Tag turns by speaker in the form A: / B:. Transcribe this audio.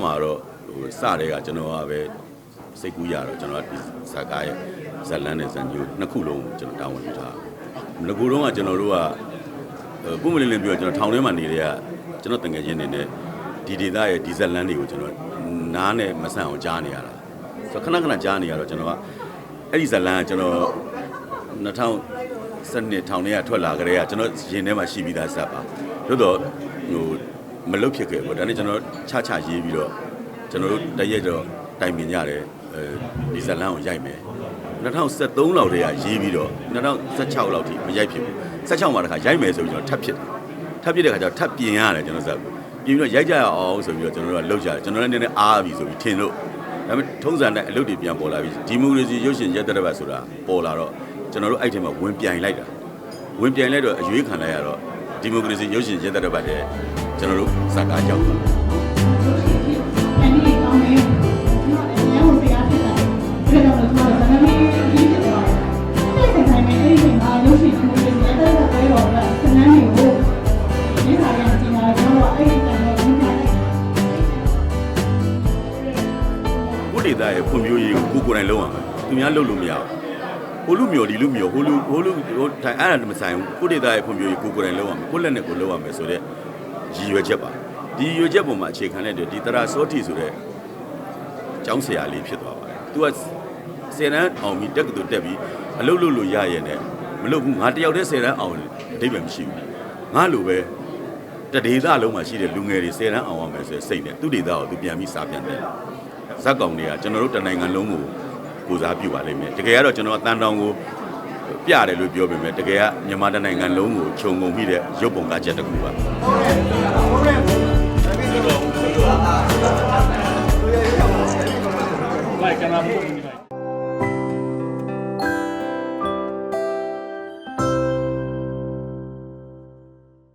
A: ကားမှာတော့ဟိုစတဲ့ကကျွန်တော်ကပဲစိတ်ကူးရတော့ကျွန်တော်ကဒီဇာကားရဲ့ဇက်လန်းနဲ့ဇန်ညိုနှစ်ခုလုံးကိုကျွန်တော်တာဝန်ယူထားငကူတော့ကကျွန်တော်တို့ကဟိုပုံမလင်းလင်းပြောကျွန်တော်ထောင်ထဲမှာနေတဲ့ကကျွန်တော်တငယ်ချင်းနေနဲ့ဒီဒေသရဲ့ဒီဇက်လန်းတွေကိုကျွန်တော်နားနဲ့မဆန့်အောင်ကြားနေရတာဆိုတော့ခဏခဏကြားနေရတော့ကျွန်တော်ကအဲ့ဒီဇက်လန်းကကျွန်တော်2000စနစ်ထောင်ထဲကထွက်လာကြတဲ့ကကျွန်တော်ရင်ထဲမှာရှိပြီးသားဇက်ပါတို့တော့ဟို မလုတ်ဖြစ်ခဲ့ဘူးဒါနဲ့ကျွန်တော်ချချရေးပြီးတော့ကျွန်တော်တို့တရက်တော့တိုင်ပင်ကြတယ်အဲဒီဇက်လန်းကိုရိုက်မယ်2013လောက်တည်းကရေးပြီးတော့2016လောက်ထိမရိုက်ဖြစ်ဘူး16မှာတခါရိုက်မယ်ဆိုပြီးကျွန်တော်ထပ်ဖြစ်တယ်ထပ်ဖြစ်တဲ့ခါကျတော့ထပ်ပြင်ရတယ်ကျွန်တော်ဇက်ကိုပြင်ပြီးတော့ရိုက်ကြရအောင်ဆိုပြီးတော့ကျွန်တော်တို့ကလှုပ်ကြတယ်ကျွန်တော်လည်းနည်းနည်းအားပြီဆိုပြီးထင်လို့ဒါပေမဲ့ထုံးစံတဲ့အလုပ်တွေပြန်ပေါ်လာပြီဒီမိုကရေစီရုပ်ရှင်ရက်တဲ့ဘက်ဆိုတာပေါ်လာတော့ကျွန်တော်တို့အဲ့ဒီမှာဝင်ပြိုင်လိုက်တာဝင်ပြိုင်လိုက်တော့အရွေးခံလိုက်ရတော့ဒီမိုကရေစီရုပ်ရှင်ရက်တဲ့ဘက်တဲ့ ကျွန်တော်တို့ဇက်ကားကြောက်တာ
B: အဲ့ဒီကောင်းနေတော့အရင်ကဆရာဖြစ်တာဒါကြောင့်လည်းကျွန်တော်ဇာတ်မင်းကြီးဖြစ်သွားတယ်အဲ့ဒီဆိုင်မှာအဲ့ဒီမှာရုပ်ရှင်မှုတွေလက်သက်သက်ပဲတော့ဆနန်းတွေကိုဒီခါရတင်လာတော့အဲ့ဒီတိုင်တော့ဝင်လာတယ်
A: ကိုဒေတာရဲ့ဖွံ့ဖြိုးရေးကိုကိုယ်ကိုယ်တိုင်လုပ်ရမယ်သူများလုပ်လို့မရဘူးဟိုလူမျိုးဒီလူမျိုးဟိုလူဟိုလူဟိုတိုင်အဲ့ဒါမဆိုင်ဘူးကိုဒေတာရဲ့ဖွံ့ဖြိုးရေးကိုယ်ကိုယ်တိုင်လုပ်ရမယ်ကိုယ့်လက်နဲ့ကိုယ်လုပ်ရမယ်ဆိုတော့ ရည်ရွယ်ချက်ပါဒီရည်ရွယ်ချက်ပေါ်မှာအခြေခံတဲ့ဒီတရာစောတိဆိုတဲ့ကျောင်းဆရာလေးဖြစ်သွားပါတယ်သူကဆယ်တန်းအောင်ပြီးတက်ကတူတက်ပြီးအလုပ်လုပ်လို့ရရဲ့နဲ့မလုပ်ဘူးငါတယောက်တည်းဆယ်တန်းအောင်အတိတ်ပဲမရှိဘူးငါလိုပဲတဒေသလုံးမှာရှိတဲ့လူငယ်တွေဆယ်တန်းအောင်ရမယ်ဆိုတဲ့စိတ်နဲ့သူဒေသကိုသူပြန်ပြီးစာပြန်တယ်ဇက်ကောင်တွေကကျွန်တော်တို့တနိုင်ငံလုံးကိုကိုစားပြုပါလိမ့်မယ်တကယ်ကတော့ကျွန်တော်ကတန်တောင်ကို ပြတယ်လို့ပြောပေမဲ့တကယ်ကမြန်မာတိုင်းနိုင်ငံလုံးကိုခြုံငုံမိတဲ့ရုပ်ပုံကချက်တစ်ခုပါဟုတ်ကဲ့